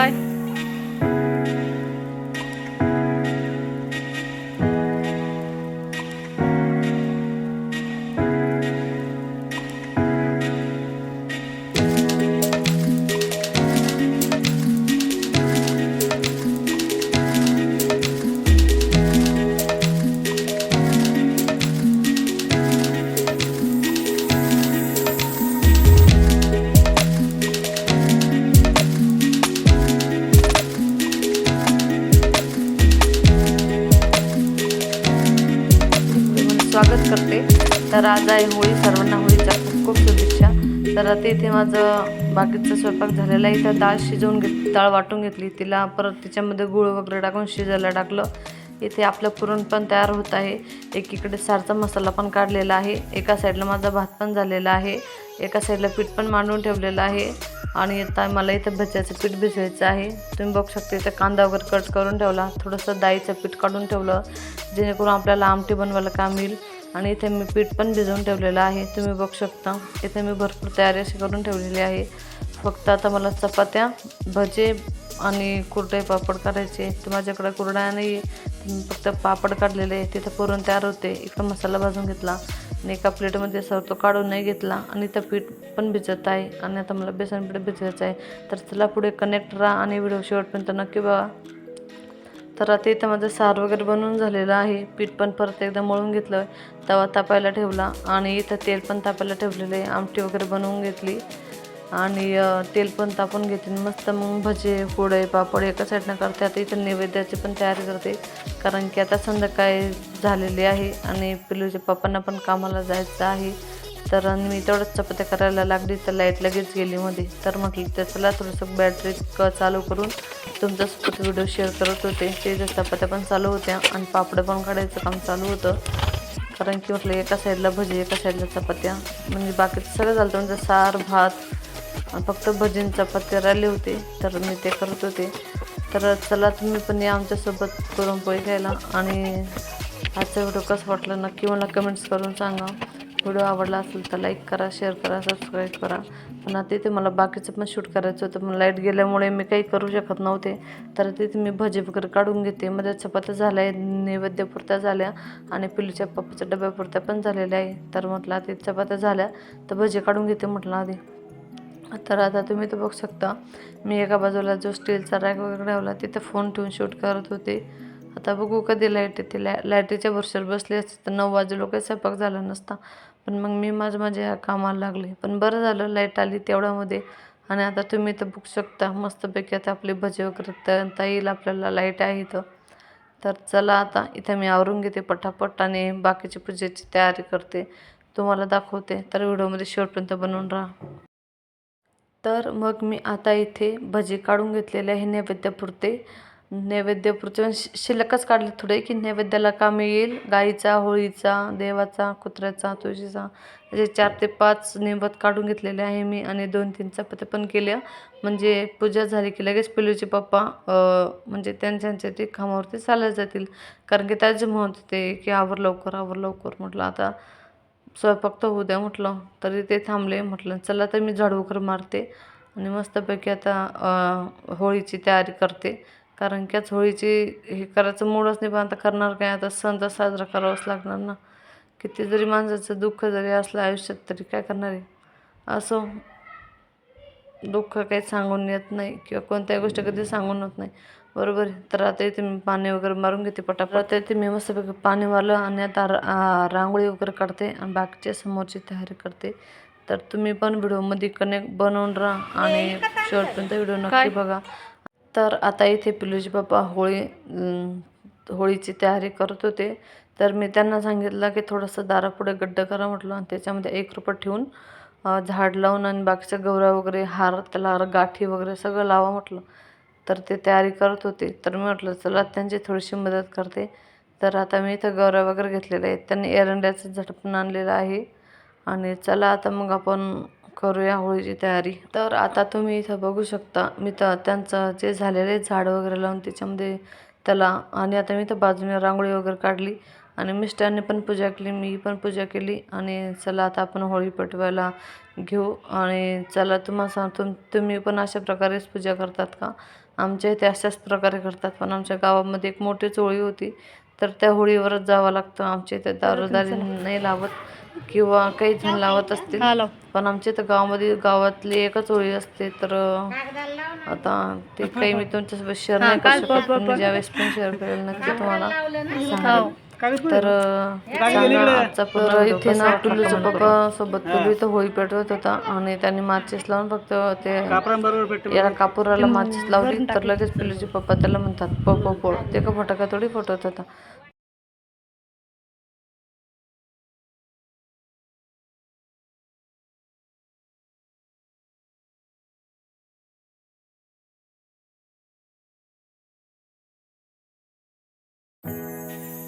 काय तर आज आहे होळी सर्वांना होळीच्या खूप खूप शुभेच्छा. तर आता इथे माझं बाकीचा स्वयंपाक झालेला आहे. इथं डाळ शिजवून घेत डाळ वाटून घेतली. तिला परत तिच्यामध्ये गुळ वगैरे टाकून शिजायला टाकलं. इथे आपलं पुरण पण तयार होत आहे. एकीकडे सारचा मसाला पण काढलेला आहे. एका साईडला माझा भात पण झालेला आहे. एका साईडला पीठ पण मांडून ठेवलेलं आहे. आणि आता मला इथं भज्याचं पीठ भिजवायचं आहे. तुम्ही बघू शकता इथं कांदा वगैरे कट करून ठेवला. थोडंसं डाळीचं पीठ काढून ठेवलं. जेणेकरून आपल्याला आमटी बनवायला काम येईल. आणि इथे मी पीठ पण भिजवून ठेवलेलं आहे. तुम्ही बघू शकता. इथे मी भरपूर तयारी अशी करून ठेवलेली आहे. फक्त आता मला चपात्या भजे आणि कुरडे पापड करायचे तर माझ्याकडे कुरड्या नाही आहे फक्त पापड काढलेले आहे तिथं पुरण तयार होते. इकडं मसाला भाजून घेतला. आणि एका प्लेटमध्ये सर तो काढून नाही घेतला. आणि इथं पीठ पण भिजत आहे. आणि आता मला बेसन पीठ भिजवायचं आहे. तर चला पुढे कनेक्ट राहा आणि व्हिडिओ शेवटपर्यंत नक्की बघा. तर आता इथं माझं सार वगैरे बनवून झालेलं आहे. पीठ पण परत एकदा मळून घेतलं. तवा तापायला ठेवला आणि इथं तेल पण तापायला ठेवलेलं आहे. आमटी वगैरे बनवून घेतली. आणि तेल पण तापून घेते मस्त मग भजे पोळे पापड एका साईडनं करते. आता इथं नैवेद्याची पण तयारी करते. कारण की आता संध्याकाळी झालेली आहे आणि पिलूच्या पप्पांना पण कामाला जायचं आहे. तर मी तेवढंच चपात्या करायला लागली तर लाइट लगेच गेली मध्ये. तर म्हटलं तर चला थोडंसं बॅटरी क चालू करून तुमच्यासोबत व्हिडिओ शेअर करत होते. ते चपात्या पण चालू होत्या आणि पापडं पण काढायचं काम चालू होतं. कारण की म्हटलं एका साईडला भजी एका साईडला चपात्या. म्हणजे बाकीचं सगळं झालं होतं. म्हणजे सार भात फक्त भजीन चपात्या राहिले होते. तर मी ते करत होते. तर चला तुम्ही पण या आमच्यासोबत पुरणपोळी खायला. आणि आजचा व्हिडिओ कसं वाटलं नक्की मला कमेंट्स करून सांगा. व्हिडिओ आवडला असेल तर लाईक करा शेअर करा सबस्क्राईब करा. पण आता तिथे मला बाकीचं पण शूट करायचं होतं पण लाइट गेल्यामुळे मी काही करू शकत नव्हते. तर तिथे मी भजी वगैरे काढून घेते. मध्ये चपात्या झाल्या आहे नैवेद्यपुरत्या झाल्या आणि पिलूच्या पप्पाच्या डब्यापुरत्या पण झालेल्या आहे. तर म्हटलं आता चपात्या झाल्या तर भजी काढून घेते म्हटलं आधी. तर आता तुम्ही तर बघू शकता मी एका बाजूला जो स्टीलचा रॅक वगैरे ठेवला तिथे फोन ठेवून शूट करत होते. आता बघू कधी लाइट येते. ला लाईटीच्या भरशावर बसली असते तर नऊ वाजे लोक स्वयंपाक झाला नसता. पण मग मी माझं माझ्या ह्या कामाला लागले. पण बरं झालं लाइट आली तेवढ्यामध्ये. आणि आता तुम्ही तर बघू शकता मस्तपैकी आता आपले भजे वगैरे तळता येईल आपल्याला लाइट आहे इथं. तर चला आता इथं मी आवरून घेते पटापट आणि बाकीची पूजेची तयारी करते. तुम्हाला दाखवते. तर व्हिडिओमध्ये शेवटपर्यंत बनवून राहा. तर मग मी आता इथे भजी काढून घेतलेले आहे नैवेद्यापुरते. नैवेद्य म्हणजे शि- शिल्लकच काढले थोडे. की नैवेद्याला काम येईल गाईचा होळीचा देवाचा कुत्र्याचा तुळशीचा. असे चार ते पाच नैवेद्य काढून घेतलेले आहे मी आणि दोन तीन चपात्या पण केल्या. म्हणजे पूजा झाली की लगेच पिलूचे पप्पा म्हणजे त्यांच्या ते कामावरती चालत जातील. कारण की त्याचे म्हणत होते की आवर लवकर आवर लवकर म्हटलं. आता स्वयंपाक तर होऊ द्या म्हटलं. तरी ते थांबले म्हटलं. चला तर मी झाडू मारते आणि मस्तपैकी आता होळीची तयारी करते. कारण की आज होळीची हे करायचं मूडच नाही पण आता करणार काय? आता सण तर साजरा करावाच लागणार ना. किती जरी माणसाचं दुःख जरी असलं आयुष्यात तरी काय करणार आहे? असं दुःख काही सांगून येत नाही किंवा कोणत्याही गोष्टी कधी सांगून होत नाही. बरोबर आहे? तर आता इथे मी पाणी वगैरे मारून घेते पटापट. आता इथे मी मस्तपैकी पाणी मारलं आणि आता रांगोळी वगैरे काढते आणि बाकीच्या समोरची तयारी करते. तर तुम्ही पण व्हिडिओमध्ये कनेक्ट बनवून राहा आणि शेवटपर्यंत व्हिडिओ नक्की बघा. तर आता इथे पिलूजी बाप्पा होळी होळीची तयारी करत होते. तर मी त्यांना सांगितलं की थोडंसं दारापुढे गड्डं करा म्हटलं आणि त्याच्यामध्ये एक रुपये ठेवून झाड लावून आणि बाकीचं गौरा वगैरे हार त्याला गाठी वगैरे सगळं लावा म्हटलं. तर ते तयारी करत होते. तर मी म्हटलं चला त्यांची थोडीशी मदत करते. तर आता मी इथं गौरा वगैरे घेतलेले आहेत. त्यांनी एरंड्याचं झटपण आणलेलं आहे. आणि चला आता मग आपण करूया होळीची तयारी. तर आता तुम्ही इथं बघू शकता मी तर त्यांचं जे झालेले झाड वगैरे लावून त्याच्यामध्ये त्याला आणि आता मी तर बाजूने रांगोळी वगैरे काढली आणि मिस्टरांनी पण पूजा केली मी पण पूजा केली आणि चला आता आपण होळी पेटवायला घेऊ आणि चला तुम्हाला सांगतो तुम्ही पण अशा प्रकारेच पूजा करतात का? आमच्या इथे अशाच प्रकारे करतात पण आमच्या गावामध्ये एक मोठीच होळी होती तर त्या होळीवरच जावं लागतं. आमच्या इथे दारोदारी नाही लावत. किंवा काही जण लावत असतील. पण आमच्या इथं गावामध्ये गावातली एकच होळी असते तर आता ते काही मी तुमच्यासोबत शेअर नाही करू शकत. पण मी ज्यावेळेस पण शेअर करेल नक्की तुम्हाला सांगेल. तर आजचा इथे ना टुल्लूच्या पप्पा सोबत टुल्लू इथं होळी पेटवत होता आणि त्यांनी माचीस लावून फक्त ते याला कापुराला माचीस लावली तर लगेच पिल्लूचे पप्पा त्याला म्हणतात पो पो पोळ ते का फटाका थोडी फटवत होता. Música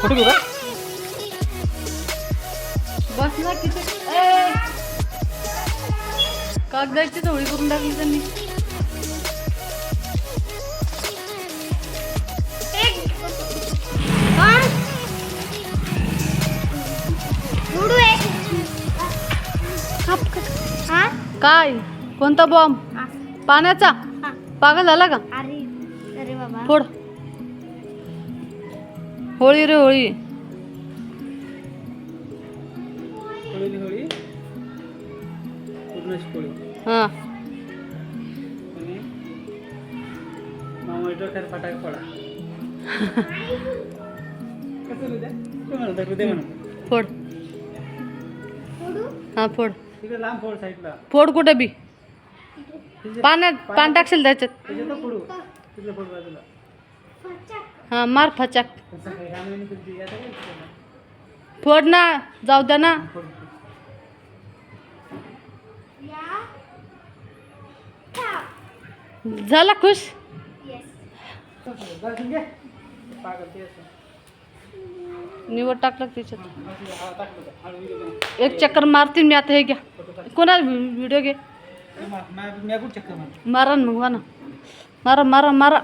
कुठे घेऊ का बस ना किती कागदाची होळी करून टाकली त्यांनी काय कोणता बॉम्ब पाण्याचा? पागल झाला का? अरे अरे बाबा. फोड. होळी रे होळी. होळी होळी? पूर्णाची पोळी हा. आणि मामा डोक्यात फटाका पडा कसं उद्या तू म्हणत उद्या म्हणत फोड? हा फोड. तिकडे लांब फोड साईडला. फोड कुठे बी? पाण्यात पाणी टाकशील त्याच्यात. त्याच्यात फोडू. तिकडे फोड बाजूला. हा मार फचाक. तसं काही रामायण तुमची. आता काय केलं? फोड ना जाऊ द्या ना. फोड. झाला खुश? घे. पागल ते असं. निवड टाकलं त्याच्यात? एक चक्कर मारतील मी आता हे घ्या. कोणा व्हिडिओ घे? मारा ना मग ना. मारा मारा मारा.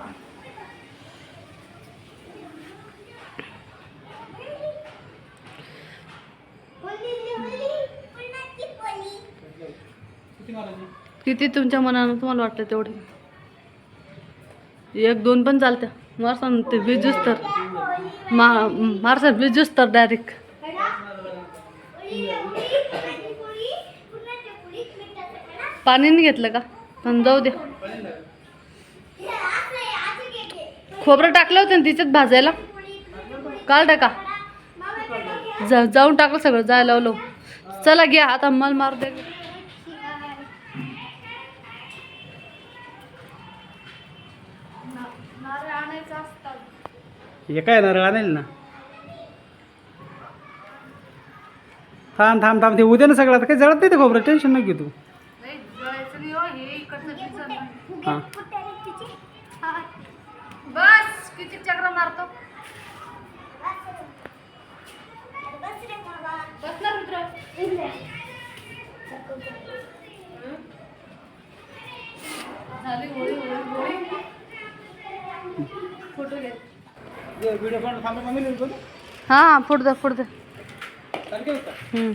किती तुमच्या मनानं तुम्हाला वाटलं तेवढे? एक दोन पण चालत्या. मारसा ना ते विजूस तर. मा मारसा विजूस तर डायरेक्ट पाणीने घेतलं का? पण जाऊ द्या. खोबरं टाकलं होतं ना तिच्यात भाजायला? काल टाका. जा जाऊन टाकलं सगळं जायला लावलं. चला घ्या आता मल मारू द्या हे काय नारळ आणेल ना? थांब थांब थांब ते उद्या ना सगळं आता काही जळत नाही ते खोबरं टेन्शन नाही घेऊ तू. हां बस किती चक्र मारतो. बस ना रुद्र. झाली होळी होळी होळी. फोटो घे. हां फोटो दे फोटो दे. चालेल का हम्म.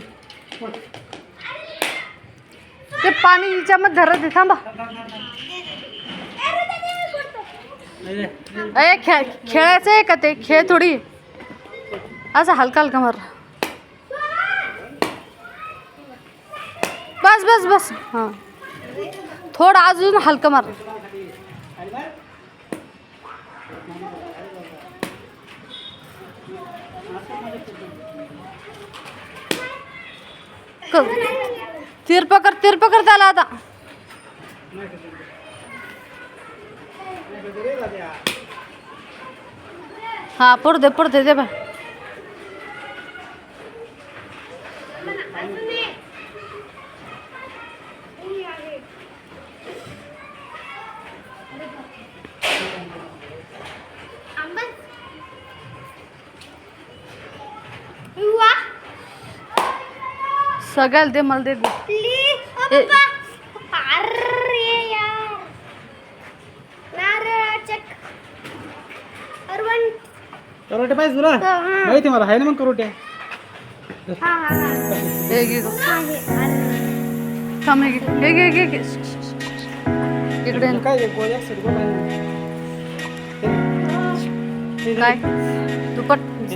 ते पाणी हिच्यामध्ये धरत आहे थांबा. अरे खेळ खेळायचं आहे का ते? खेळ थोडी. असं हलका हलका मार. बस बस बस. हां. थोडं अजून हलकं मार. तीर पकड तीर पकड त्याला आता. हा पडू दे पडू दे सगळ्याला दे मला दे. ए, करोटे पाहिजे तुला? माहिती मला आहे ना मग करोटे? हे घे गं. थांब हे घे. हे घे घे घे. इकडे ये ना. काय गोळ्या? काय?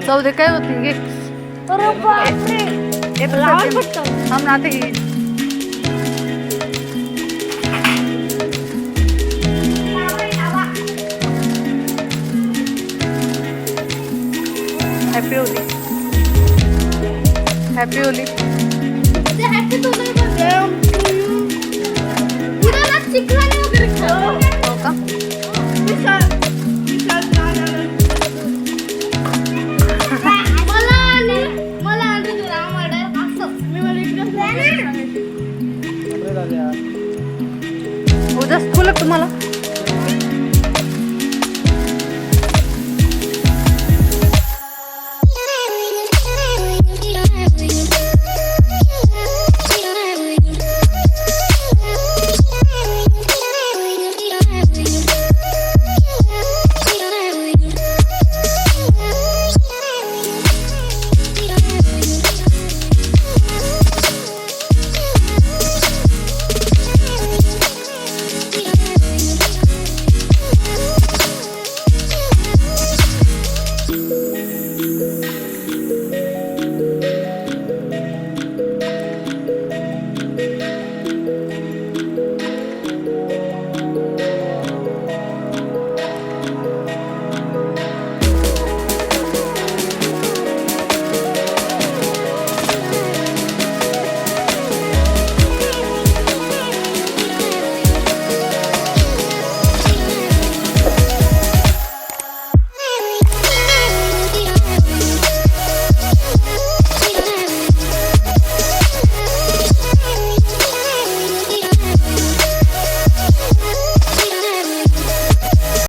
जाऊ दे काय होती घे. हे फक्त दे. थांब ना आता घे हॅपी होली हॅपी होली हो का जास्त बोलत तुम्हाला?